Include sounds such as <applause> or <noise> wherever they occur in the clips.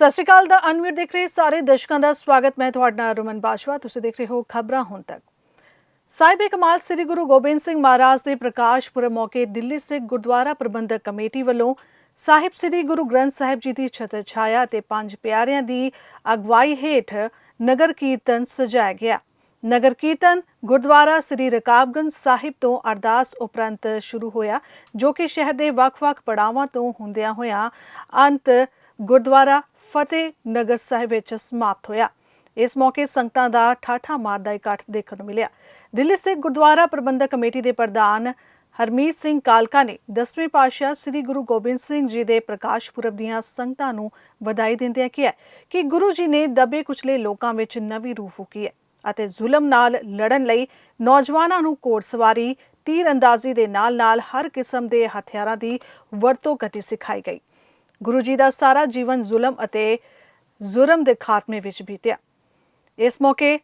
ਸਤਿ ਸ਼੍ਰੀ ਅਕਾਲ ਦਾ ਅਨਮਿਊਟ ਦੇਖ ਰਹੇ ਸਾਰੇ ਦਰਸ਼ਕਾਂ ਦਾ ਸਵਾਗਤ। ਮੈਂ ਤੁਹਾਡਾ ਰਮਨ ਬਾਸ਼ਵਾ ਤੁਸੀਂ ਦੇਖ ਰਹੇ ਹੋ ਖਬਰਾਂ ਹੁਣ ਤੱਕ। ਸਾਹਿਬ ਕਮਾਲ ਸ੍ਰੀ ਗੁਰੂ ਗੋਬਿੰਦ ਸਿੰਘ ਮਹਾਰਾਜ ਦੇ ਪ੍ਰਕਾਸ਼ ਪੁਰਬ ਮੌਕੇ ਦਿੱਲੀ ਸਿੱਖ ਗੁਰਦੁਆਰਾ ਪ੍ਰਬੰਧਕ ਕਮੇਟੀ ਵੱਲੋਂ ਸਾਹਿਬ ਸ੍ਰੀ ਗੁਰੂ ਗ੍ਰੰਥ ਸਾਹਿਬ ਜੀ ਦੀ ਛਤਰ ਛਾਇਆ ਤੇ ਪੰਜ ਪਿਆਰਿਆਂ ਦੀ ਅਗਵਾਈ ਹੇਠ ਨਗਰ ਕੀਰਤਨ ਸਜਾਇਆ ਗਿਆ। ਨਗਰ ਕੀਰਤਨ ਗੁਰਦੁਆਰਾ ਸ੍ਰੀ ਰਕਾਬਗੰਜ ਸਾਹਿਬ ਤੋਂ ਅਰਦਾਸ ਉਪਰੰਤ ਸ਼ੁਰੂ ਹੋਇਆ, ਜੋ ਕਿ ਸ਼ਹਿਰ ਦੇ ਵੱਖ-ਵੱਖ ਪੜਾਵਾਂ ਤੋਂ ਹੁੰਦਿਆਂ ਹੋਇਆਂ ਅੰਤ ਗੁਰਦੁਆਰਾ ਫਤਿਹ ਨਗਰ ਸਾਹਿਬ ਵਿੱਚ ਸਮਾਪਤ ਹੋਇਆ। ਇਸ ਮੌਕੇ ਸੰਗਤਾਂ ਦਾ ਠਾਠਾ ਮਾਰਦਾ ਇਕੱਠ ਦੇਖਣ ਨੂੰ ਮਿਲਿਆ। ਦਿੱਲੀ ਸਿੱਖ ਗੁਰਦੁਆਰਾ ਪ੍ਰਬੰਧਕ ਕਮੇਟੀ ਦੇ ਪ੍ਰਧਾਨ ਹਰਮੀਤ ਸਿੰਘ ਕਾਲਕਾ ਨੇ 10ਵੇਂ ਪਾਤਸ਼ਾਹ ਸ੍ਰੀ ਗੁਰੂ ਗੋਬਿੰਦ ਸਿੰਘ ਜੀ ਦੇ ਪ੍ਰਕਾਸ਼ ਪੁਰਬ ਦੀਆਂ ਸੰਗਤਾਂ ਨੂੰ ਵਧਾਈ ਦਿੰਦਿਆਂ ਕਿਹਾ ਕਿ ਗੁਰੂ ਜੀ ਨੇ ਦਬੇ ਕੁਚਲੇ ਲੋਕਾਂ ਵਿੱਚ ਨਵੀਂ ਰੂਹ ਫੂਕੀ ਹੈ ਅਤੇ ਜ਼ੁਲਮ ਨਾਲ ਲੜਨ ਲਈ ਨੌਜਵਾਨਾਂ ਨੂੰ ਘੋੜਸਵਾਰੀ ਤੀਰ ਅੰਦਾਜ਼ੀ ਦੇ ਨਾਲ-ਨਾਲ ਹਰ ਕਿਸਮ ਦੇ ਹਥਿਆਰਾਂ ਦੀ ਵਰਤੋਂ ਕਰਨੀ ਸਿਖਾਈ ਗਈ। ਗੁਰੂ ਜੀ ਦਾ ਸਾਰਾ ਜੀਵਨ ਜ਼ੁਲਮ ਅਤੇ ਜ਼ੁਰਮ ਦੇ ਖਾਤਮੇ ਵਿੱਚ ਬੀਤਿਆ। ਇਸ ਮੌਕੇ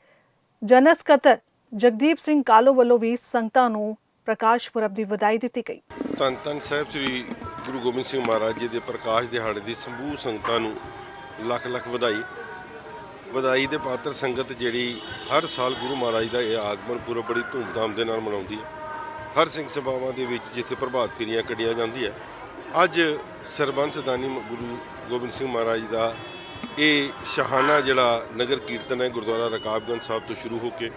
ਜਨਸ ਸਕੱਤਰ ਜਗਦੀਪ ਸਿੰਘ ਕਾਲੋ ਵੱਲੋਂ ਵੀ ਸੰਗਤਾਂ ਨੂੰ ਪ੍ਰਕਾਸ਼ ਪੁਰਬ ਦੀ ਵਧਾਈ ਦਿੱਤੀ ਗਈ। ਧੰਨ ਧੰਨ ਸਾਹਿਬ ਸ੍ਰੀ ਗੁਰੂ ਗੋਬਿੰਦ ਸਿੰਘ ਮਹਾਰਾਜ ਜੀ ਦੇ ਪ੍ਰਕਾਸ਼ ਦਿਹਾੜੇ ਦੀ ਸਮੂਹ ਸੰਗਤਾਂ ਨੂੰ ਲੱਖ ਲੱਖ ਵਧਾਈ। ਵਧਾਈ ਦੇ ਪਾਤਰ ਸੰਗਤ ਜਿਹੜੀ ਹਰ ਸਾਲ ਗੁਰੂ ਮਹਾਰਾਜ ਦਾ ਇਹ ਆਗਮਨ ਪੁਰਬ ਬੜੀ ਧੂਮਧਾਮ ਦੇ ਨਾਲ ਮਨਾਉਂਦੀ ਹੈ। ਹਰ ਸਿੰਘ ਸਭਾਵਾਂ ਦੇ ਵਿੱਚ ਜਿੱਥੇ ਪ੍ਰਭਾਤ ਫੇਰੀਆਂ ਕੱਢੀਆਂ ਜਾਂਦੀ ਹੈ ਅੱਜ ਸਰਬੰਸ ਦਾਨੀ ਗੁਰੂ ਗੋਬਿੰਦ ਸਿੰਘ ਮਹਾਰਾਜ ਦਾ ਇਹ ਸ਼ਾਹਾਨਾ ਜਿਹੜਾ ਨਗਰ ਕੀਰਤਨ ਹੈ ਗੁਰਦੁਆਰਾ ਰਕਾਬਗੰਜ ਸਾਹਿਬ ਤੋਂ ਸ਼ੁਰੂ ਹੋ ਕੇ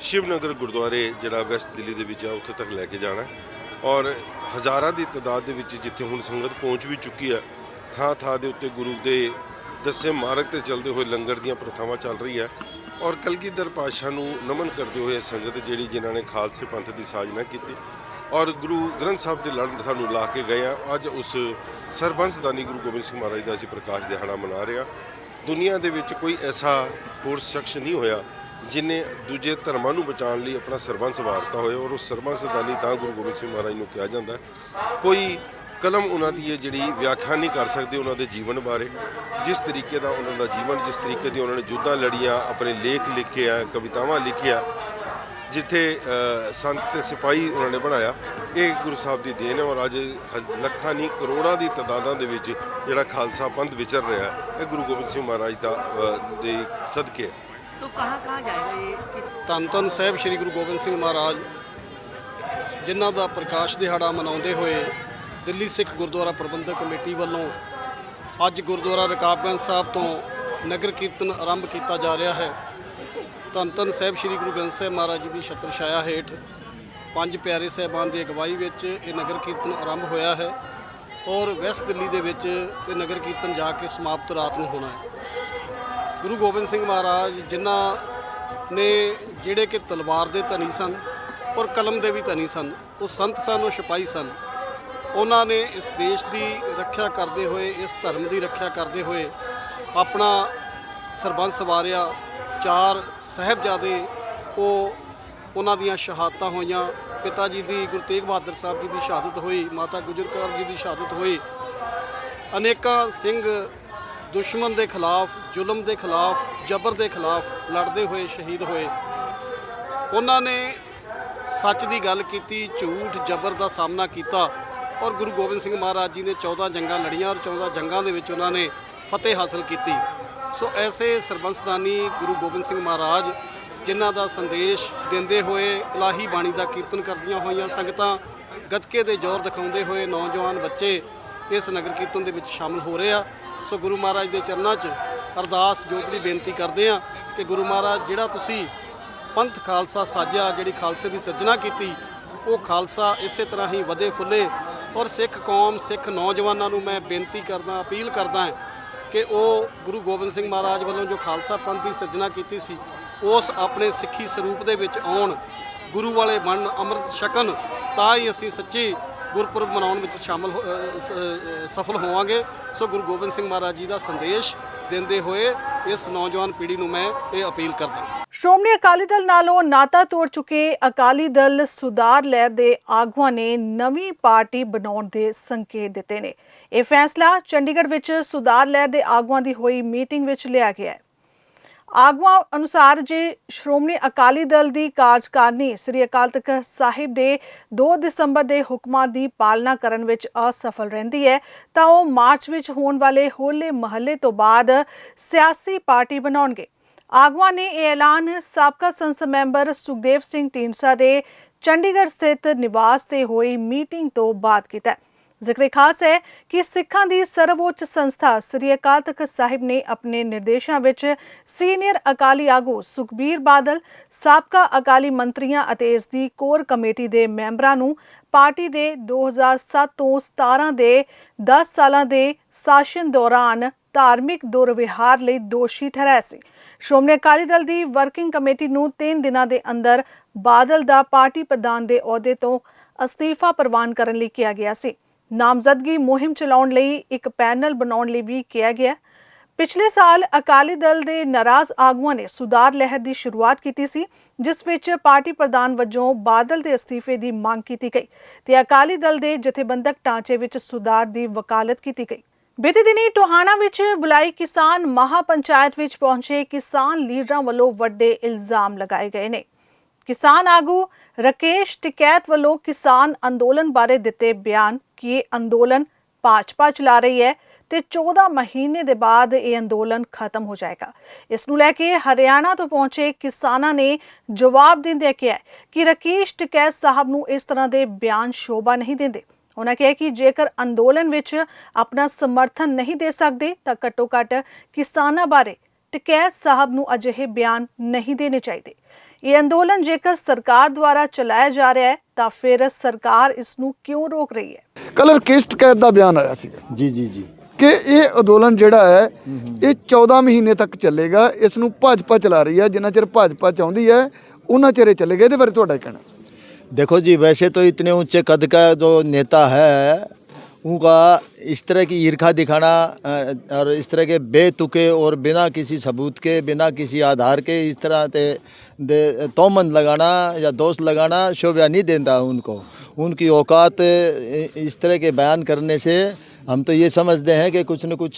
ਸ਼ਿਵਨਗਰ ਗੁਰਦੁਆਰੇ ਜਿਹੜਾ ਵੈਸਟ ਦਿੱਲੀ ਦੇ ਵਿੱਚ ਆ, ਉੱਥੇ ਤੱਕ ਲੈ ਕੇ ਜਾਣਾ ਔਰ ਹਜ਼ਾਰਾਂ ਦੀ ਤਦਾਦ ਦੇ ਵਿੱਚ ਜਿੱਥੇ ਹੁਣ ਸੰਗਤ ਪਹੁੰਚ ਵੀ ਚੁੱਕੀ ਹੈ ਥਾਂ ਥਾਂ ਦੇ ਉੱਤੇ ਗੁਰੂ ਦੇ ਦੱਸੇ ਮਾਰਗ ਤੇ ਚੱਲਦੇ ਹੋਏ ਲੰਗਰ ਦੀਆਂ ਪ੍ਰਥਾਵਾਂ ਚੱਲ ਰਹੀ ਹੈ। ਔਰ ਕਲਗੀਧਰ ਪਾਤਸ਼ਾਹ ਨੂੰ ਨਮਨ ਕਰਦੇ ਹੋਏ ਸੰਗਤ ਜਿਹੜੀ ਜਿਨ੍ਹਾਂ ਨੇ ਖਾਲਸੇ ਪੰਥ ਦੀ ਸਾਜਨਾ ਕੀਤੀ ਔਰ ਗੁਰੂ ਗ੍ਰੰਥ ਸਾਹਿਬ ਦੇ ਲੜ ਸਾਨੂੰ ਲਾ ਕੇ ਗਏ ਆ। ਅੱਜ ਉਸ ਸਰਬੰਸਦਾਨੀ ਗੁਰੂ ਗੋਬਿੰਦ ਸਿੰਘ ਮਹਾਰਾਜ ਦਾ ਅਸੀਂ ਪ੍ਰਕਾਸ਼ ਦਿਹਾੜਾ ਮਨਾ ਰਹੇ ਹਾਂ ਦੁਨੀਆ ਦੇ ਵਿੱਚ ਕੋਈ ਐਸਾ ਹੋਰ ਸ਼ਖਸ ਨਹੀਂ ਹੋਇਆ ਜਿਨੇ ਦੂਜੇ ਧਰਮਾਂ ਨੂੰ ਬਚਾਉਣ ਲਈ ਆਪਣਾ ਸਰਬੰਸ ਵਾਰਤਾ ਹੋਇਆ ਔਰ ਉਸ ਸਰਬੰਸਦਾਨੀ ਤਾਂ ਗੁਰੂ ਗੋਬਿੰਦ ਸਿੰਘ ਮਹਾਰਾਜ ਨੂੰ ਕਿਹਾ ਜਾਂਦਾ ਕੋਈ ਕਲਮ ਉਹਨਾਂ ਦੀ ਇਹ ਜਿਹੜੀ ਵਿਆਖਿਆ ਨਹੀਂ ਕਰ ਸਕਦੇ ਉਹਨਾਂ ਦੇ ਜੀਵਨ ਬਾਰੇ। ਜਿਸ ਤਰੀਕੇ ਦਾ ਉਹਨਾਂ ਦਾ ਜੀਵਨ, ਜਿਸ ਤਰੀਕੇ ਦੀ ਉਹਨਾਂ ਨੇ ਜੁੱਧਾਂ ਲੜੀਆਂ, ਆਪਣੇ ਲੇਖ ਲਿਖੇ ਆ, ਕਵਿਤਾਵਾਂ ਲਿਖੀਆਂ ਜਿੱਥੇ ਸੰਤ ਤੇ ਸਿਪਾਹੀ ਉਹਨਾਂ ਨੇ ਬਣਾਇਆ ਇਹ ਗੁਰੂ ਸਾਹਿਬ ਦੀ ਦੇਣ ਹੈ ਔਰ ਅੱਜ ਲੱਖਾਂ ਨਹੀਂ ਕਰੋੜਾਂ ਦੀ ਤਦਾਦਾਂ ਦੇ ਵਿੱਚ ਜਿਹੜਾ ਖਾਲਸਾ ਪੰਥ ਵਿਚਰ ਰਿਹਾ ਹੈ ਇਹ ਗੁਰੂ ਗੋਬਿੰਦ ਸਿੰਘ ਮਹਾਰਾਜ ਦਾ ਦੇ ਸਦਕੇ ਤੋ ਕਹਾ ਕਹਾ ਜਾਏਗਾ ਇਹ ਕਿਸ ਸਾਹਿਬ ਸ੍ਰੀ ਗੁਰੂ ਗੋਬਿੰਦ ਸਿੰਘ ਮਹਾਰਾਜ ਜਿਨ੍ਹਾਂ ਦਾ ਪ੍ਰਕਾਸ਼ ਦਿਹਾੜਾ ਮਨਾਉਂਦੇ ਹੋਏ ਦਿੱਲੀ ਸਿੱਖ ਗੁਰਦੁਆਰਾ ਪ੍ਰਬੰਧਕ ਕਮੇਟੀ ਵੱਲੋਂ ਅੱਜ ਗੁਰਦੁਆਰਾ ਰਕਾਬਗੰਜ ਸਾਹਿਬ ਤੋਂ ਨਗਰ ਕੀਰਤਨ ਆਰੰਭ ਕੀਤਾ ਜਾ ਰਿਹਾ ਹੈ। ਧੰਨ ਧੰਨ ਸਾਹਿਬ ਸ੍ਰੀ ਗੁਰੂ ਗ੍ਰੰਥ ਸਾਹਿਬ ਮਹਾਰਾਜ ਜੀ ਦੀ ਛਤਰ ਛਾਇਆ ਹੇਠ ਪੰਜ ਪਿਆਰੇ ਸਾਹਿਬਾਨ ਦੀ ਅਗਵਾਈ ਵਿੱਚ ਇਹ ਨਗਰ ਕੀਰਤਨ ਆਰੰਭ ਹੋਇਆ ਹੈ ਔਰ ਵੈਸਟ ਦਿੱਲੀ ਦੇ ਵਿੱਚ ਇਹ ਨਗਰ ਕੀਰਤਨ ਜਾ ਕੇ ਸਮਾਪਤ ਰਾਤ ਨੂੰ ਹੋਣਾ ਹੈ। ਗੁਰੂ ਗੋਬਿੰਦ ਸਿੰਘ ਮਹਾਰਾਜ ਜਿਨ੍ਹਾਂ ਨੇ ਜਿਹੜੇ ਕਿ ਤਲਵਾਰ ਦੇ ਧਨੀ ਸਨ ਔਰ ਕਲਮ ਦੇ ਵੀ ਧਨੀ ਸਨ, ਉਹ ਸੰਤ ਸਨ, ਉਹ ਸਿਪਾਹੀ ਸਨ, ਉਹਨਾਂ ਨੇ ਇਸ ਦੇਸ਼ ਦੀ ਰੱਖਿਆ ਕਰਦੇ ਹੋਏ, ਇਸ ਧਰਮ ਦੀ ਰੱਖਿਆ ਕਰਦੇ ਹੋਏ ਆਪਣਾ ਸਰਬੰਸ ਵਾਰਿਆ ਚਾਰ ਸਾਹਿਬਜ਼ਾਦੇ, ਉਹ ਉਹਨਾਂ ਦੀਆਂ ਸ਼ਹਾਦਤਾਂ ਹੋਈਆਂ। ਪਿਤਾ ਜੀ ਦੀ, ਗੁਰੂ ਤੇਗ ਬਹਾਦਰ ਸਾਹਿਬ ਜੀ ਦੀ ਸ਼ਹਾਦਤ ਹੋਈ, ਮਾਤਾ ਗੁਜਰ ਕੌਰ ਜੀ ਦੀ ਸ਼ਹਾਦਤ ਹੋਈ। ਅਨੇਕਾਂ ਸਿੰਘ ਦੁਸ਼ਮਣ ਦੇ ਖਿਲਾਫ, ਜ਼ੁਲਮ ਦੇ ਖਿਲਾਫ, ਜ਼ਬਰ ਦੇ ਖਿਲਾਫ ਲੜਦੇ ਹੋਏ, ਸ਼ਹੀਦ ਹੋਏ। ਉਹਨਾਂ ਨੇ ਸੱਚ ਦੀ ਗੱਲ ਕੀਤੀ, ਝੂਠ, ਜ਼ਬਰ ਦਾ ਸਾਹਮਣਾ ਕੀਤਾ ਔਰ ਗੁਰੂ ਗੋਬਿੰਦ ਸਿੰਘ ਮਹਾਰਾਜ ਜੀ ਨੇ 14 ਜੰਗਾਂ ਲੜੀਆਂ ਔਰ 14 ਜੰਗਾਂ ਦੇ ਵਿੱਚ ਉਹਨਾਂ ਨੇ ਫਤਿਹ ਹਾਸਲ ਕੀਤੀ। ਸੋ ਐਸੇ ਸਰਬੰਸਦਾਨੀ ਗੁਰੂ ਗੋਬਿੰਦ ਸਿੰਘ ਮਹਾਰਾਜ, ਜਿਨ੍ਹਾਂ ਦਾ ਸੰਦੇਸ਼ ਦਿੰਦੇ ਹੋਏ ਇਲਾਹੀ ਬਾਣੀ ਦਾ ਕੀਰਤਨ ਕਰਦੀਆਂ ਹੋਈਆਂ ਸੰਗਤਾਂ ਗੱਤਕੇ ਦੇ ਜ਼ੋਰ ਦਿਖਾਉਂਦੇ ਹੋਏ ਨੌਜਵਾਨ ਬੱਚੇ ਇਸ ਨਗਰ ਕੀਰਤਨ ਦੇ ਵਿੱਚ ਸ਼ਾਮਲ ਹੋ ਰਹੇ ਆ। ਸੋ ਗੁਰੂ ਮਹਾਰਾਜ ਦੇ ਚਰਨਾਂ 'ਚ ਅਰਦਾਸ ਜੋਗੜੀ ਬੇਨਤੀ ਕਰਦੇ ਆ ਕਿ ਗੁਰੂ ਮਹਾਰਾਜ, ਜਿਹੜਾ ਤੁਸੀਂ ਪੰਥ ਖਾਲਸਾ ਸਾਜਿਆ, ਜਿਹੜੀ ਖਾਲਸੇ ਦੀ ਸਿਰਜਣਾ ਕੀਤੀ, ਉਹ ਖਾਲਸਾ ਇਸੇ ਤਰ੍ਹਾਂ ਹੀ ਵਧੇ ਫੁੱਲੇ ਔਰ ਸਿੱਖ ਕੌਮ, ਸਿੱਖ ਨੌਜਵਾਨਾਂ ਨੂੰ ਮੈਂ ਬੇਨਤੀ ਕਰਦਾ, ਅਪੀਲ ਕਰਦਾ ਹਾਂ ਕਿ ਉਹ ਗੁਰੂ ਗੋਬਿੰਦ ਸਿੰਘ ਮਹਾਰਾਜ ਵੱਲੋਂ ਜੋ ਖਾਲਸਾ ਪੰਥ ਦੀ ਸਿਰਜਣਾ ਕੀਤੀ ਸੀ, ਉਸ ਆਪਣੇ ਸਿੱਖੀ ਸਰੂਪ ਦੇ ਵਿੱਚ ਆਉਣ, ਗੁਰੂ ਵਾਲੇ ਬਣਨ, ਅੰਮ੍ਰਿਤ ਛਕਣ, ਤਾਂ ਹੀ ਅਸੀਂ ਸੱਚੀ ਗੁਰਪੁਰਬ ਮਨਾਉਣ ਵਿੱਚ ਸ਼ਾਮਲ ਹੋ- ਸਫਲ ਹੋਵਾਂਗੇ। ਸੋ ਗੁਰੂ ਗੋਬਿੰਦ ਸਿੰਘ ਮਹਾਰਾਜ ਜੀ ਦਾ ਸੰਦੇਸ਼ ਦਿੰਦੇ ਹੋਏ ਇਸ ਨੌਜਵਾਨ ਪੀੜ੍ਹੀ ਨੂੰ ਮੈਂ ਇਹ ਅਪੀਲ ਕਰਦਾ ਸ਼੍ਰੋਮਣੀ ਅਕਾਲੀ ਦਲ ਨਾਲੋਂ ਨਾਤਾ ਤੋੜ ਚੁੱਕੇ ਅਕਾਲੀ ਦਲ ਸੁਧਾਰ ਲਹਿਰ ਦੇ ਆਗੂਆਂ ਨੇ ਨਵੀਂ ਪਾਰਟੀ ਬਣਾਉਣ ਦੇ ਸੰਕੇਤ ਦਿੱਤੇ ਨੇ। ਇਹ ਫੈਸਲਾ ਚੰਡੀਗੜ੍ਹ ਵਿੱਚ ਸੁਧਾਰ ਲਹਿਰ ਦੇ ਆਗੂਆਂ ਦੀ ਹੋਈ ਮੀਟਿੰਗ ਵਿੱਚ ਲਿਆ ਗਿਆ ਹੈ। ਆਗੂਆਂ ਅਨੁਸਾਰ ਜੇ ਸ਼੍ਰੋਮਣੀ ਅਕਾਲੀ ਦਲ ਦੀ ਕਾਰਜਕਾਰਨੀ ਸ੍ਰੀ ਅਕਾਲ ਤਖਤ ਸਾਹਿਬ ਦੇ 2 ਦਸੰਬਰ ਦੇ ਹੁਕਮਾਂ ਦੀ ਪਾਲਣਾ ਕਰਨ ਵਿੱਚ ਅਸਫਲ ਰਹਿੰਦੀ ਹੈ, ਤਾਂ ਉਹ ਮਾਰਚ ਵਿੱਚ ਹੋਣ ਵਾਲੇ ਹੋਲੇ ਮਹੱਲੇ ਤੋਂ ਬਾਅਦ ਸਿਆਸੀ ਪਾਰਟੀ ਬਣਾਉਣਗੇ। ਆਗੂਆਂ ਨੇ ਇਹ ਐਲਾਨ ਸਾਬਕਾ ਸੰਸਦ ਮੈਂਬਰ ਸੁਖਦੇਵ ਸਿੰਘ ਢੀਂਡਸਾ ਦੇ ਚੰਡੀਗੜ੍ਹ ਸਥਿਤ ਨਿਵਾਸ ਤੇ ਹੋਈ ਮੀਟਿੰਗ ਤੋਂ ਬਾਅਦ ਕੀਤਾ ਹੈ। ਜ਼ਿਕਰ ਖਾਸ ਹੈ ਕਿ ਸਿੱਖਾਂ ਦੀ ਸਰਵਉੱਚ ਸੰਸਥਾ ਸ੍ਰੀ ਅਕਾਲ ਤਖਤ ਸਾਹਿਬ ਨੇ ਆਪਣੇ ਨਿਰਦੇਸ਼ਾਂ ਵਿੱਚ ਸੀਨੀਅਰ ਅਕਾਲੀ ਆਗੂ ਸੁਖਬੀਰ ਬਾਦਲ, ਸਾਬਕਾ ਅਕਾਲੀ ਮੰਤਰੀਆਂ ਅਤੇ ਇਸ ਦੀ ਕੋਰ ਕਮੇਟੀ ਦੇ ਮੈਂਬਰਾਂ ਨੂੰ ਪਾਰਟੀ ਦੇ 2007 ਤੋਂ 17 ਦੇ 10 ਸਾਲਾਂ ਦੇ ਸ਼ਾਸਨ ਦੌਰਾਨ ਧਾਰਮਿਕ ਦੁਰਵਿਹਾਰ ਲਈ ਦੋਸ਼ੀ ਠਹਿਰਾਇਆ ਸੀ ਸ਼੍ਰੋਮਣੀ ਅਕਾਲੀ ਦਲ ਦੀ ਵਰਕਿੰਗ ਕਮੇਟੀ ਨੂੰ 3 ਦਿਨਾਂ ਦੇ ਅੰਦਰ ਬਾਦਲ ਦਾ ਪਾਰਟੀ ਪ੍ਰਧਾਨ ਦੇ ਅਹੁਦੇ ਤੋਂ ਅਸਤੀਫਾ ਪ੍ਰਵਾਨ ਕਰਨ ਲਈ ਕਿਹਾ ਗਿਆ ਸੀ। ਨਾਮਜ਼ਦਗੀ ਮੁਹਿੰਮ ਚਲਾਉਣ ਲਈ ਇੱਕ ਪੈਨਲ ਬਣਾਉਣ ਲਈ ਵੀ ਕਿਹਾ ਗਿਆ। ਪਿਛਲੇ ਸਾਲ ਅਕਾਲੀ ਦਲ ਦੇ ਨਾਰਾਜ਼ ਆਗੂਆਂ ਨੇ ਸੁਧਾਰ ਲਹਿਰ ਦੀ ਸ਼ੁਰੂਆਤ ਕੀਤੀ ਸੀ, ਜਿਸ ਵਿੱਚ ਪਾਰਟੀ ਪ੍ਰਧਾਨ ਵਜੋਂ ਬਾਦਲ ਦੇ ਅਸਤੀਫੇ ਦੀ ਮੰਗ ਕੀਤੀ ਗਈ ਤੇ ਅਕਾਲੀ ਦਲ ਦੇ ਜਥੇਬੰਦਕ ਢਾਂਚੇ ਵਿੱਚ ਸੁਧਾਰ ਦੀ ਵਕਾਲਤ ਕੀਤੀ ਗਈ। ਬੀਤੇ ਦਿਨੀ ਟੋਹਾਣਾ ਵਿੱਚ ਬੁਲਾਈ ਕਿਸਾਨ ਮਹਾਪੰਚਾਇਤ ਵਿੱਚ ਪਹੁੰਚੇ ਕਿਸਾਨ ਲੀਡਰਾਂ ਵੱਲੋਂ ਵੱਡੇ ਇਲਜ਼ਾਮ ਲਗਾਏ ਗਏ ਨੇ। ਕਿਸਾਨ ਆਗੂ ਰਕੇਸ਼ ਟਿਕੈਤ ਵੱਲੋਂ ਕਿਸਾਨ ਅੰਦੋਲਨ ਬਾਰੇ ਦਿੱਤੇ ਬਿਆਨ ਕਿ ਇਹ ਅੰਦੋਲਨ ਭਾਜਪਾ ਚਲਾ ਰਹੀ ਹੈ ਤੇ 14 ਮਹੀਨੇ ਦੇ ਬਾਅਦ ਇਹ ਅੰਦੋਲਨ ਖਤਮ ਹੋ ਜਾਏਗਾ। ਇਸ ਨੂੰ ਲੈ ਕੇ ਹਰਿਆਣਾ ਤੋਂ ਪਹੁੰਚੇ ਕਿਸਾਨਾਂ ਨੇ ਜਵਾਬ ਦਿੰਦਿਆਂ ਕਿਹਾ ਕਿ ਰਕੇਸ਼ ਟਿਕੈਤ ਸਾਹਿਬ ਨੂੰ ਇਸ ਤਰ੍ਹਾਂ ਦੇ ਬਿਆਨ ਸ਼ੋਭਾ ਨਹੀਂ ਦਿੰਦੇ। ਉਹਨਾਂ ਕਿਹਾ ਕਿ ਜੇਕਰ ਅੰਦੋਲਨ ਵਿੱਚ ਆਪਣਾ ਸਮਰਥਨ ਨਹੀਂ ਦੇ ਸਕਦੇ ਤਾਂ ਘੱਟੋ ਘੱਟ ਕਿਸਾਨਾਂ ਬਾਰੇ ਟਿਕੈਤ ਸਾਹਿਬ ਨੂੰ ਅਜਿਹੇ ਬਿਆਨ ਨਹੀਂ ਦੇਣੇ ਚਾਹੀਦੇ। ਇਹ ਅੰਦੋਲਨ ਜੇਕਰ ਸਰਕਾਰ ਦੁਆਰਾ ਚਲਾਇਆ ਜਾ ਰਿਹਾ ਹੈ ਤਾਂ ਫਿਰ ਸਰਕਾਰ ਇਸ ਨੂੰ ਕਿਉਂ ਰੋਕ ਰਹੀ ਹੈ? ਕਲਰ ਕੇਸ ਟਕੈਤ ਦਾ ਬਿਆਨ ਆਇਆ ਸੀਗਾ? ਜੀ ਜੀ ਜੀ। ਕਿ ਇਹ ਅੰਦੋਲਨ ਜਿਹੜਾ ਹੈ ਇਹ 14 ਮਹੀਨੇ ਤੱਕ ਚੱਲੇਗਾ ਇਸ ਨੂੰ ਭਾਜਪਾ ਚਲਾ ਰਹੀ ਹੈ ਜਿੰਨਾ ਚਿਰ ਭਾਜਪਾ ਚਾਹੁੰਦੀ ਹੈ ਉਹਨਾਂ ਚਿਰ ਇਹ ਚੱਲੇਗਾ ਇਹਦੇ ਬਾਰੇ ਤੁਹਾਡਾ ਕੀ ਕਹਿਣਾ? देखो जी, वैसे तो इतने ऊँचे कद का जो नेता है, उनका इस तरह की ईर्खा दिखाना और इस तरह के बेतुके और बिना किसी सबूत के, बिना किसी आधार के इस तरह से तोमन लगाना या दोष लगाना शोभा नहीं देता उनको। उनकी औकात इस तरह के बयान करने से हम तो ये समझते हैं कि कुछ न कुछ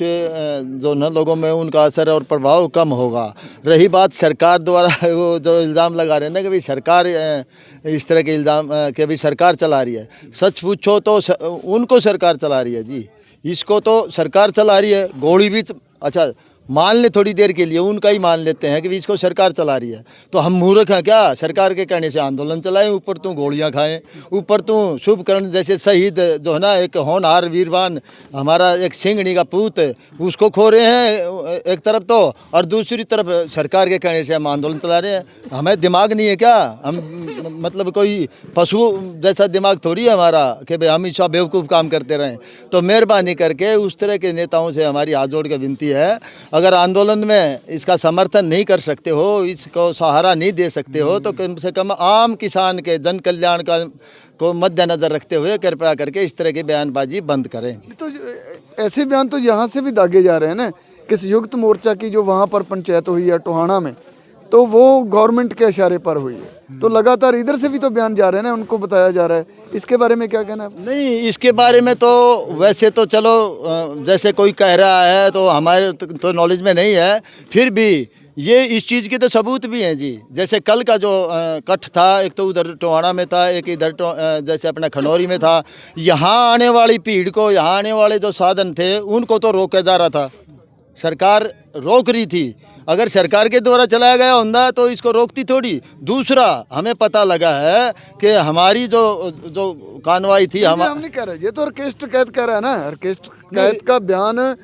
जो न लोगों में उनका असर और प्रभाव कम होगा। रही बात सरकार द्वारा <laughs> वो जो इल्ज़ाम लगा रहे हैं ना कि भाई सरकार इस तरह के इल्ज़ाम के भाई सरकार चला रही है। सच पूछो तो उनको सरकार चला रही है, जी। इसको तो सरकार चला रही है, गोली भी अच्छा मान ले थोड़ी देर के लिए, उनका ही मान लेते हैं कि इसको सरकार चला रही है। तो हम मूर्ख हैं क्या? सरकार के कहने से आंदोलन चलाएँ, ऊपर तू गोलियाँ खाएँ, ऊपर तू शुभ कर्ण जैसे शहीद जो है ना, एक होनहार वीरवान, हमारा एक सिंगनी का पूत, उसको खो रहे हैं एक तरफ़ तो और दूसरी तरफ़ सरकार के कहने से हम आंदोलन चला रहे हैं। हमें दिमाग नहीं है क्या? हम मतलब कोई पशु जैसा दिमाग थोड़ी है हमारा कि भाई हमेशा बेवकूफ़ काम करते रहें। तो मेहरबानी करके उस तरह के नेताओं से हमारी हाथ जोड़ के विनती है। अगर आंदोलन में इसका समर्थन नहीं कर सकते हो, इसको सहारा नहीं दे सकते हो तो कम से कम आम किसान के जन कल्याण का, को मद्देनज़र रखते हुए कृपया करके इस तरह की बयानबाजी बंद करें। तो ऐसे बयान तो यहाँ से भी दागे जा रहे हैं ना। किस युक्त मोर्चा की जो वहाँ पर पंचायत हुई है, टोहाना में तो वो गवर्नमेंट के इशारे पर हुई है। तो लगातार इधर से भी तो बयान जा रहे हैं ना, उनको बताया जा रहा है। इसके बारे में क्या कहना है? नहीं, इसके बारे में तो वैसे तो चलो जैसे कोई कह रहा है तो हमारे तो- तो नॉलेज में नहीं है। फिर भी ये इस चीज़ के तो सबूत भी हैं जी। जैसे कल का जो कट था, एक तो उधर टोहाना में था, एक इधर जैसे अपना खनौरी में था। यहाँ आने वाली भीड़ को, यहाँ आने वाले जो साधन थे, उनको तो रोका जा रहा था। सरकार रोक रही थी। अगर सरकार के द्वारा चलाया गया होता तो इसको रोकती थोड़ी। दूसरा हमें पता लगा है कि हमारी जो जो कार्रवाई थी हम नहीं कह रहे ये तो ऑर्केस्ट्र कैद कह रहा है ना ऑर्केस्ट्र कैद का बयान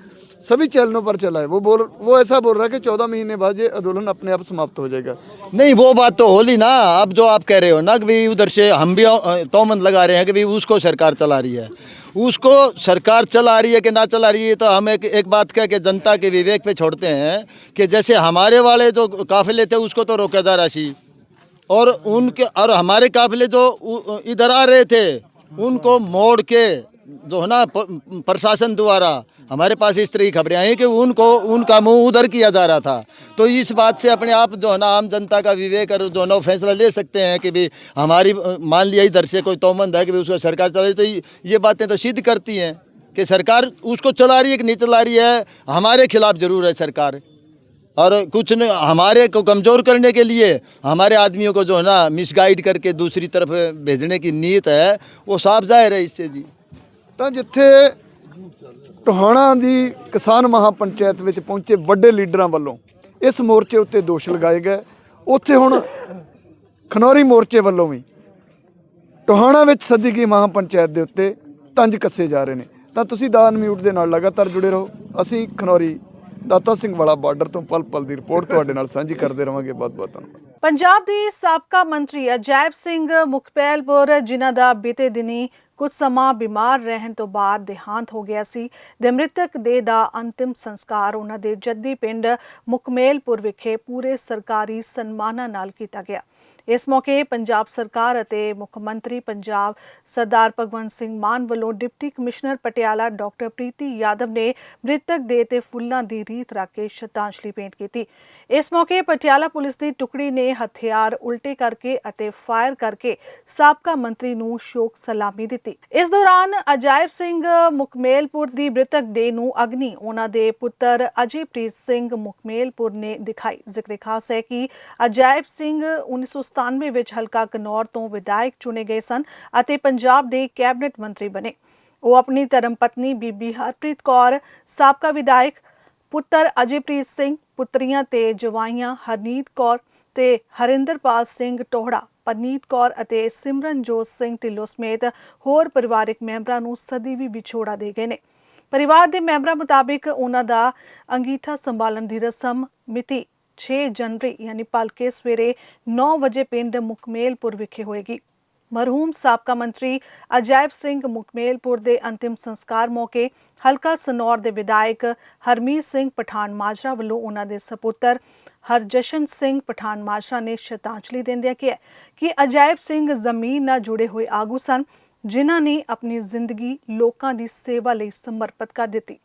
सभी चैनलों पर चला है। वो बोल वो ऐसा बोल रहा है कि चौदह महीने बाद ये आंदोलन अपने आप समाप्त हो जाएगा। नहीं वो बात तो होली ना। अब जो आप कह रहे हो ना कि भाई उधर से हम भी तोमन लगा रहे हैं कि भाई उसको सरकार चला रही है। उसको सरकार चला रही है कि ना चला रही है तो हम एक एक बात कह के जनता के विवेक पे छोड़ते हैं कि जैसे हमारे वाले जो काफिले थे, उसको तो रोका जा राशि। और उनके, और हमारे काफिले जो इधर आ रहे थे, उनको मोड़ के जो है ना प्रशासन द्वारा हमारे पास इस तरह की खबरें आई कि उनको, उनका मुँह उधर किया जा रहा था। तो इस बात से अपने आप जो है ना, आम जनता का विवेक और जो है ना फैसला ले सकते हैं कि भाई हमारी मान लिया इधर से कोई तोमंद है कि भाई उसको सरकार चला तो ये बातें तो सिद्ध करती हैं कि सरकार उसको चला रही है कि नहीं चला रही है, हमारे खिलाफ ज़रूर है सरकार। और कुछ न, हमारे को कमज़ोर करने के लिए हमारे आदमियों को जो है ना मिसगाइड करके दूसरी तरफ़ भेजने की नीयत है, वो साफ़ ज़ाहिर है इससे जी। तो जिते ਟੋਹਾਣਾ ਦੀ ਕਿਸਾਨ ਮਹਾਪੰਚਾਇਤ ਵਿੱਚ ਪਹੁੰਚੇ ਵੱਡੇ ਲੀਡਰਾਂ ਵੱਲੋਂ ਇਸ ਮੋਰਚੇ ਉੱਤੇ ਦੋਸ਼ ਲਗਾਏ ਗਏ। ਉੱਥੇ ਹੁਣ ਖਨੌਰੀ ਮੋਰਚੇ ਵੱਲੋਂ ਵੀ ਟੋਹਾਣਾ ਵਿੱਚ ਸੱਦੀ ਗਈ ਮਹਾਪੰਚਾਇਤ ਦੇ ਉੱਤੇ ਤੰਜ ਕੱਸੇ ਜਾ ਰਹੇ ਨੇ। ਤਾਂ ਤੁਸੀਂ ਦਾਨ ਮਿਊਟ ਦੇ ਨਾਲ ਲਗਾਤਾਰ ਜੁੜੇ ਰਹੋ। ਅਸੀਂ ਖਨੌਰੀ ਦਾਤਾ ਸਿੰਘ ਵਾਲਾ ਬਾਰਡਰ ਤੋਂ ਪਲ ਪਲ ਦੀ ਰਿਪੋਰਟ ਤੁਹਾਡੇ ਨਾਲ ਸਾਂਝੀ ਕਰਦੇ ਰਵਾਂਗੇ। ਬਹੁਤ ਬਹੁਤ ਧੰਨਵਾਦ। ਪੰਜਾਬ ਦੀ ਸਾਬਕਾ ਮੰਤਰੀ ਅਜੈਬ ਸਿੰਘ ਮੁਖਪੈਲਪੁਰ ਜਿਨ੍ਹਾਂ ਦਾ ਬੀਤੇ ਦਿਨੀ ਕੁਝ ਸਮਾਂ ਬਿਮਾਰ ਰਹਿਣ ਤੋਂ ਬਾਅਦ ਦੇਹਾਂਤ ਹੋ ਗਿਆ ਸੀ। ਦੇ ਮ੍ਰਿਤਕ ਦੇ ਦਾ ਅੰਤਿਮ ਸੰਸਕਾਰ ਉਹਨਾਂ ਦੇ ਜੱਦੀ ਪਿੰਡ ਮੁਕਮੇਲਪੁਰ ਵਿਖੇ ਪੂਰੇ ਸਰਕਾਰੀ ਸਨਮਾਨਾਂ ਨਾਲ ਕੀਤਾ ਗਿਆ। ਇਸ ਮੌਕੇ ਪੰਜਾਬ ਸਰਕਾਰ ਅਤੇ ਮੁੱਖ ਮੰਤਰੀ ਪੰਜਾਬ ਸਰਦਾਰ ਭਗਵੰਤ ਸਿੰਘ ਮਾਨ ਵੱਲੋਂ deputy commissioner Patiala doctor Preeti Yadav ਨੇ ਮ੍ਰਿਤਕ ਦੇ ਤੇ ਫੁੱਲਾਂ ਦੀ ਰੀਤ ਰੱਖ ਕੇ ਸ਼ਰਧਾਂਜਲੀ ਭੇਂਟ ਕੀਤੀ। ਇਸ ਮੌਕੇ ਪਟਿਆਲਾ ਪੁਲਿਸ ਦੀ ਟੁਕੜੀ ਨੇ ਹਥਿਆਰ ਉਲਟੇ ਕਰਕੇ ਅਤੇ ਫਾਇਰ ਕਰਕੇ ਸਾਬਕਾ ਮੰਤਰੀ ਨੂੰ ਸ਼ੋਕ ਸਲਾਮੀ ਦਿੱਤੀ। ਇਸ ਦੌਰਾਨ ਅਜਾਇਬ ਸਿੰਘ ਮੁਕਮੇਲਪੁਰ ਦੀ ਮ੍ਰਿਤਕ ਦੇ ਨੂੰ ਅਗਨੀ, ਉਹਨਾਂ ਦੇ ਪੁੱਤਰ ਅਜੀਪ੍ਰੀਤ ਸਿੰਘ ਮੁਕਮੇਲਪੁਰ ਨੇ ਦਿਖਾਈ। ਜ਼ਿਕਰ ਖਾਸ ਹੈ ਕਿ ਅਜਾਇਬ ਸਿੰਘ 1997 ਵਿੱਚ ਹਲਕਾ ਕਨੌਰ ਤੋਂ ਵਿਧਾਇਕ ਚੁਣੇ ਗਏ ਸਨ ਅਤੇ ਪੰਜਾਬ ਦੇ ਕੈਬਨਿਟ ਮੰਤਰੀ ਬਣੇ। ਉਹ ਆਪਣੀ ਧਰਮ ਪਤਨੀ ਬੀਬੀ ਹਰਪ੍ਰੀਤ ਕੌਰ, ਸਾਬਕਾ ਵਿਧਾਇਕ ਪੁੱਤਰ ਅਜੀਪ੍ਰੀਤ ਸਿੰਘ, ਪੁੱਤਰੀਆਂ ਤੇ ਜਵਾਈਆਂ ਹਰਨੀਤ ਕੌਰ ਤੇ ਹਰਿੰਦਰਪਾਲ ਸਿੰਘ ਟੋਹੜਾ, ਪਰਨੀਤ ਕੌਰ ਅਤੇ ਸਿਮਰਨਜੋਤ ਸਿੰਘ ਢਿੱਲੋਂ ਸਮੇਤ ਹੋਰ ਪਰਿਵਾਰਕ ਮੈਂਬਰਾਂ ਨੂੰ ਸਦੀ ਵੀ ਵਿਛੋੜਾ ਦੇ ਗਏ ਨੇ। ਪਰਿਵਾਰ ਦੇ ਮੈਂਬਰਾਂ ਮੁਤਾਬਿਕ ਉਹਨਾਂ ਦਾ ਅੰਗੀਠਾ ਸੰਭਾਲਣ ਦੀ ਰਸਮ ਮਿਤੀ 6 ਜਨਵਰੀ, ਯਾਨੀ ਭਲਕੇ ਸਵੇਰੇ 9 ਵਜੇ ਪਿੰਡ ਮੁਕਮੇਲਪੁਰ ਵਿਖੇ ਹੋਏਗੀ। ਮਰਹੂਮ ਸਾਬਕਾ ਮੰਤਰੀ ਅਜਾਇਬ ਸਿੰਘ ਮੁਕਮੇਲਪੁਰ ਦੇ ਅੰਤਿਮ ਸੰਸਕਾਰ ਮੌਕੇ ਹਲਕਾ ਸਨੌਰ ਦੇ ਵਿਧਾਇਕ ਹਰਮੀਤ ਸਿੰਘ ਪਠਾਨ ਮਾਜਰਾ ਵੱਲੋਂ ਉਹਨਾਂ ਦੇ ਸਪੁੱਤਰ ਹਰਜਸ਼ਨ ਸਿੰਘ ਪਠਾਨ ਮਾਜਰਾ ਨੇ ਸ਼ਰਧਾਂਜਲੀ ਦਿੰਦਿਆਂ ਕਿਹਾ ਕਿ ਅਜਾਇਬ ਸਿੰਘ ਜ਼ਮੀਨ ਨਾਲ ਜੁੜੇ ਹੋਏ ਆਗੂ ਸਨ, ਜਿਨ੍ਹਾਂ ਨੇ ਆਪਣੀ ਜ਼ਿੰਦਗੀ ਲੋਕਾਂ ਦੀ ਸੇਵਾ ਲਈ ਸਮਰਪਿਤ ਕਰ ਦਿੱਤੀ।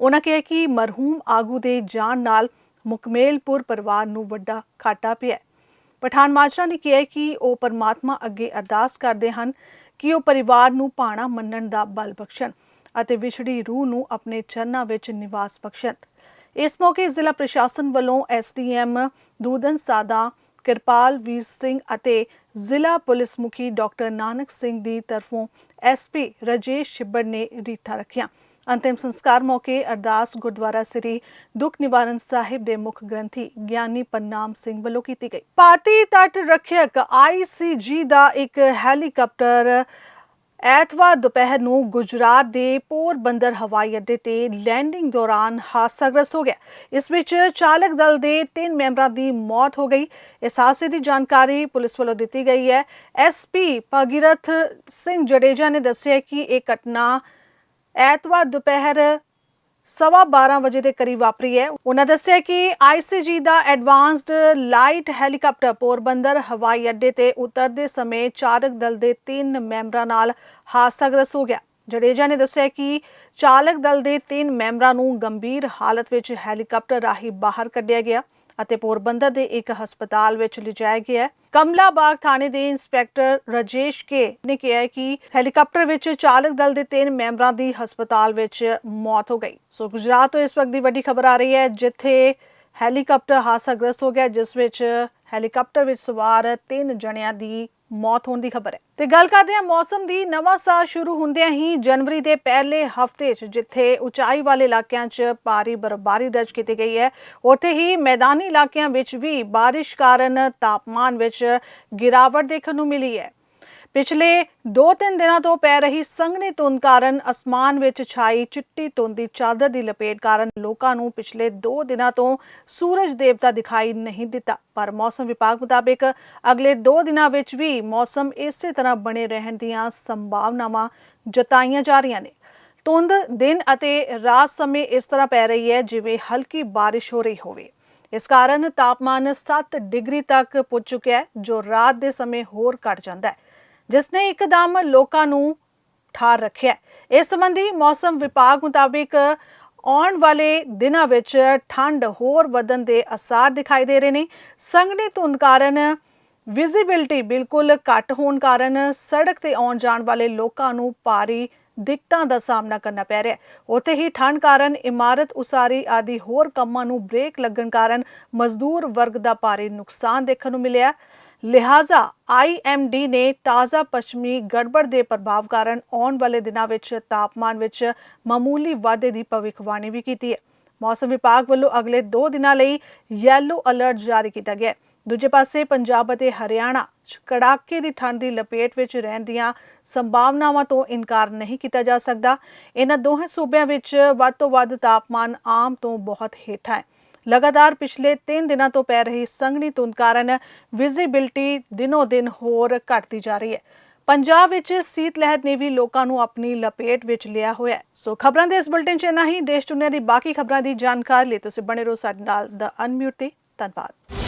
ਉਹਨਾਂ ਕਿਹਾ ਕਿ ਮਰਹੂਮ ਆਗੂ ਦੇ ਜਾਣ ਨਾਲ ਮੁਕਮੇਲਪੁਰ ਪਰਿਵਾਰ ਨੂੰ ਵੱਡਾ ਘਾਟਾ ਪਿਆ ਪਠਾਨ ਮਾਜਰਾ ਨੇ ਕਿਹਾ ਕਿ ਉਹ ਪਰਮਾਤਮਾ ਅੱਗੇ ਅਰਦਾਸ ਕਰਦੇ ਹਨ ਕਿ ਉਹ ਪਰਿਵਾਰ ਨੂੰ ਪਾਣਾ ਮੰਨਣ ਦਾ ਬਲ ਬਖਸ਼ਣ ਅਤੇ ਵਿਛੜੀ ਰੂਹ ਨੂੰ ਆਪਣੇ ਚਰਨਾਂ ਵਿੱਚ ਨਿਵਾਸ ਬਖਸ਼ਣ। ਇਸ ਮੌਕੇ ਜ਼ਿਲ੍ਹਾ ਪ੍ਰਸ਼ਾਸਨ ਵੱਲੋਂ ਐਸਡੀਐਮ ਦੂਦਨ ਸਾਦਾ, ਕਿਰਪਾਲ ਵੀਰ ਸਿੰਘ ਅਤੇ ਜ਼ਿਲ੍ਹਾ ਪੁਲਿਸ ਮੁਖੀ ਡਾਕਟਰ ਨਾਨਕ ਸਿੰਘ ਦੀ ਤਰਫੋਂ ਐਸਪੀ ਰਜੇਸ਼ ਛਿੱਬੜ ਨੇ ਰੀਠਾ ਰੱਖੀਆਂ। ਅੰਤਿਮ ਸੰਸਕਾਰ ਮੌਕੇ ਅਰਦਾਸ ਗੁਰਦੁਆਰਾ ਸ੍ਰੀ ਦੁੱਖ ਨਿਵਾਰਨ ਸਾਹਿਬ ਦੇ ਮੁੱਖ ਗ੍ਰੰਥੀ ਗਿਆਨੀ ਪਨਾਮ ਸਿੰਘ ਵੱਲੋਂ ਕੀਤੀ ਗਈ। ਭਾਰਤੀ ਤੱਟ ਰੱਖਿਅਕ ਆਈਸੀਜੀ ਦਾ ਇੱਕ ਹੈਲੀਕਾਪਟਰ ਐਤਵਾਰ ਦੁਪਹਿਰ ਨੂੰ ਗੁਜਰਾਤ ਦੇ ਪੋਰਬੰਦਰ ਹਵਾਈ ਅੱਡੇ ਤੇ ਲੈਂਡਿੰਗ ਦੌਰਾਨ ਹਾਦਸਾਗ੍ਰਸਤ ਹੋ ਗਿਆ। ਇਸ ਵਿੱਚ ਚਾਲਕ ਦਲ ਦੇ ਤਿੰਨ ਮੈਂਬਰਾਂ ਦੀ ਮੌਤ ਹੋ ਗਈ। ਇਸ ਹਾਦਸੇ ਦੀ ਜਾਣਕਾਰੀ ਪੁਲਿਸ ਵੱਲੋਂ ਦਿੱਤੀ ਗਈ ਹੈ। ਐਸਪੀ ਭਗੀਰਥ ਸਿੰਘ ਜਡੇਜਾ ਨੇ ਦੱਸਿਆ ਕਿ ਇਹ ਘਟਨਾ ਐਤਵਾਰ ਦੁਪਹਿਰ ਸਵਾ 12 ਵਜੇ ਦੇ ਕਰੀਬ ਵਾਪਰੀ ਹੈ। ਉਹਨਾਂ ਦੱਸਿਆ ਕਿ ਆਈਸੀਜੀ ਦਾ ਐਡਵਾਂਸਡ ਲਾਈਟ ਹੈਲੀਕਾਪਟਰ ਪੋਰਬੰਦਰ ਹਵਾਈ ਅੱਡੇ ਤੇ ਉਤਰਦੇ ਸਮੇਂ ਚਾਲਕ ਦਲ ਦੇ ਤਿੰਨ ਮੈਂਬਰਾਂ ਨਾਲ ਹਾਦਸਾਗ੍ਰਸਤ ਹੋ ਗਿਆ। ਜਡੇਜਾ ਨੇ ਦੱਸਿਆ ਕਿ ਚਾਲਕ ਦਲ ਦੇ ਤਿੰਨ ਮੈਂਬਰਾਂ ਨੂੰ ਗੰਭੀਰ ਹਾਲਤ ਵਿੱਚ ਹੈਲੀਕਾਪਟਰ ਰਾਹੀਂ ਬਾਹਰ ਕੱਢਿਆ ਗਿਆ ਅਤੇ ਪੋਰਬੰਦਰ ਦੇ ਇੱਕ ਹਸਪਤਾਲ ਵਿੱਚ ਲਿਜਾਇਆ ਗਿਆ। ਕਮਲਾ ਬਾਗ ਥਾਣੇ ਦੇ ਇੰਸਪੈਕਟਰ ਰਜੇਸ਼ ਕੇ ਨੇ ਕਿਹਾ ਕਿ ਹੈਲੀਕਾਪਟਰ ਵਿੱਚ ਚਾਲਕ ਦਲ ਦੇ ਤਿੰਨ ਮੈਂਬਰਾਂ ਦੀ ਹਸਪਤਾਲ ਵਿੱਚ ਮੌਤ ਹੋ ਗਈ। ਸੋ ਗੁਜਰਾਤ ਤੋਂ ਇਸ ਵਕਤ ਦੀ ਵੱਡੀ ਖਬਰ ਆ ਰਹੀ ਹੈ, ਜਿੱਥੇ ਹੈਲੀਕਾਪਟਰ ਹਾਦਸਾਗ੍ਰਸਤ ਹੋ ਗਿਆ, ਜਿਸ ਵਿੱਚ ਹੈਲੀਕਾਪਟਰ ਵਿੱਚ ਸਵਾਰ ਤਿੰਨ ਜਣਿਆਂ ਦੀ ਮੌਤ ਹੋਣ ਦੀ ਖਬਰ ਹੈ। ਤੇ ਗੱਲ ਕਰਦੇ ਹਾਂ ਮੌਸਮ ਦੀ। ਨਵਾਂ ਸਾਲ ਸ਼ੁਰੂ ਹੁੰਦਿਆਂ ਹੀ ਜਨਵਰੀ ਦੇ ਪਹਿਲੇ ਹਫ਼ਤੇ 'ਚ ਜਿੱਥੇ ਉਚਾਈ ਵਾਲੇ ਇਲਾਕਿਆਂ 'ਚ ਭਾਰੀ ਬਰਫ਼ਬਾਰੀ ਦਰਜ ਕੀਤੀ ਗਈ ਹੈ, ਉੱਥੇ ਹੀ ਮੈਦਾਨੀ ਇਲਾਕਿਆਂ ਵਿੱਚ ਵੀ ਬਾਰਿਸ਼ ਕਾਰਨ ਤਾਪਮਾਨ ਵਿੱਚ ਗਿਰਾਵਟ ਦੇਖਣ ਨੂੰ ਮਿਲੀ ਹੈ। ਪਿਛਲੇ 2-3 ਦਿਨਾਂ ਤੋਂ ਪੈ ਰਹੀ ਸੰਘਣੀ ਧੁੰਦ ਕਾਰਨ ਅਸਮਾਨ ਵਿੱਚ ਛਾਈ ਚਿੱਟੀ ਧੁੰਦ ਦੀ ਚਾਦਰ ਦੀ ਲਪੇਟ ਕਾਰਨ ਲੋਕਾਂ ਨੂੰ ਪਿਛਲੇ 2 ਦਿਨਾਂ ਤੋਂ ਸੂਰਜ ਦੇਵਤਾ ਦਿਖਾਈ ਨਹੀਂ ਦਿੱਤਾ। ਪਰ ਮੌਸਮ ਵਿਭਾਗ ਮੁਤਾਬਿਕ ਅਗਲੇ 2 ਦਿਨਾਂ ਵਿੱਚ ਵੀ ਮੌਸਮ ਇਸੇ ਤਰ੍ਹਾਂ ਬਣੇ ਰਹਿਣ ਦੀਆਂ ਸੰਭਾਵਨਾਵਾਂ ਜਤਾਈਆਂ ਜਾ ਰਹੀਆਂ ਨੇ। ਧੁੰਦ ਦਿਨ ਅਤੇ ਰਾਤ ਸਮੇਂ ਇਸ ਤਰ੍ਹਾਂ ਪੈ ਰਹੀ ਹੈ ਜਿਵੇਂ ਹਲਕੀ ਬਾਰਿਸ਼ ਹੋ ਰਹੀ ਹੋਵੇ। ਇਸ ਕਾਰਨ ਤਾਪਮਾਨ 7 ਡਿਗਰੀ ਤੱਕ ਪੁੱਜ ਚੁੱਕਿਆ ਹੈ, ਜੋ ਰਾਤ ਦੇ ਸਮੇਂ ਹੋਰ ਘਟ ਜਾਂਦਾ ਹੈ। ਜਿਸ ਨੇ ਇੱਕਦਮ ਲੋਕਾਂ ਨੂੰ ਠਾਰ ਰੱਖਿਆ ਇਸ ਸੰਬੰਧੀ ਮੌਸਮ ਵਿਭਾਗ ਮੁਤਾਬਿਕ ਆਉਣ ਵਾਲੇ ਦਿਨਾਂ ਵਿੱਚ ਠੰਡ ਹੋਰ ਵਧਣ ਦੇ ਅਸਾਰ ਦਿਖਾਈ ਦੇ ਰਹੇ ਨੇ। ਸੰਘਣੀ ਧੁੰਦ ਕਾਰਨ ਵਿਜ਼ਿਬਿਲਟੀ ਬਿਲਕੁਲ ਘੱਟ ਹੋਣ ਕਾਰਨ ਸੜਕ ਤੇ ਆਉਣ ਜਾਣ ਵਾਲੇ ਲੋਕਾਂ ਨੂੰ ਭਾਰੀ ਦਿੱਕਤਾਂ ਦਾ ਸਾਹਮਣਾ ਕਰਨਾ ਪੈ ਰਿਹਾ ਹੈ। ਉੱਥੇ ਹੀ ਠੰਡ ਕਾਰਨ ਇਮਾਰਤ ਉਸਾਰੀ ਆਦਿ ਹੋਰ ਕੰਮਾਂ ਨੂੰ ਬ੍ਰੇਕ ਲੱਗਣ ਕਾਰਨ ਮਜ਼ਦੂਰ ਵਰਗ ਦਾ ਭਾਰੀ ਨੁਕਸਾਨ ਦੇਖਣ ਨੂੰ ਮਿਲਿਆ ਲਿਹਾਜ਼ਾ ਆਈਐਮਡੀ ਨੇ ਤਾਜ਼ਾ ਪੱਛਮੀ ਗੜਬੜ ਦੇ ਪ੍ਰਭਾਵ ਕਾਰਨ ਆਉਣ ਵਾਲੇ ਦਿਨਾਂ ਵਿੱਚ ਤਾਪਮਾਨ ਵਿੱਚ ਮਾਮੂਲੀ ਵਾਧੇ ਦੀ ਭਵਿੱਖਬਾਣੀ ਵੀ ਕੀਤੀ ਹੈ। ਮੌਸਮ ਵਿਭਾਗ ਵੱਲੋਂ ਅਗਲੇ 2 ਦਿਨਾਂ ਲਈ ਯੈਲੋ ਅਲਰਟ ਜਾਰੀ ਕੀਤਾ ਗਿਆ ਹੈ। ਦੂਜੇ ਪਾਸੇ ਪੰਜਾਬ ਅਤੇ ਹਰਿਆਣਾ 'ਚ ਕੜਾਕੇ ਦੀ ਠੰਡ ਦੀ ਲਪੇਟ ਵਿੱਚ ਰਹਿਣ ਦੀਆਂ ਸੰਭਾਵਨਾਵਾਂ ਤੋਂ ਇਨਕਾਰ ਨਹੀਂ ਕੀਤਾ ਜਾ ਸਕਦਾ। ਇਹਨਾਂ ਦੋਹਾਂ ਸੂਬਿਆਂ ਵਿੱਚ ਵੱਧ ਤੋਂ ਵੱਧ ਤਾਪਮਾਨ ਆਮ ਤੋਂ ਬਹੁਤ ਹੇਠਾਂ ਹੈ। ਲਗਾਤਾਰ ਪਿਛਲੇ 3 ਦਿਨਾਂ ਤੋਂ ਪੈ ਰਹੀ ਸੰਘਣੀ ਧੁੰਦ ਕਾਰਨ ਵਿਜ਼ਿਬਿਲਟੀ ਦਿਨੋ ਦਿਨ ਹੋਰ ਘਟਦੀ ਜਾ ਰਹੀ ਹੈ। ਪੰਜਾਬ ਵਿੱਚ ਸੀਤ ਲਹਿਰ ਨੇ ਵੀ ਲੋਕਾਂ ਨੂੰ ਆਪਣੀ ਲਪੇਟ ਵਿੱਚ ਲਿਆ ਹੋਇਆ ਸੋ ਖਬਰਾਂ ਦੇ ਇਸ ਬੁਲਟਨ 'ਚ ਇੰਨਾ ਹੀ। ਦੇਸ਼ ਦੁਨੀਆ ਦੀ ਬਾਕੀ ਖਬਰਾਂ ਦੀ ਜਾਣਕਾਰੀ ਲਈ ਤੁਸੀਂ ਬਣੇ ਰਹੋ ਸਾਡੇ ਨਾਲ ਦਾ ਅਨਮਿਊਟ ਤੇ। ਧੰਨਵਾਦ।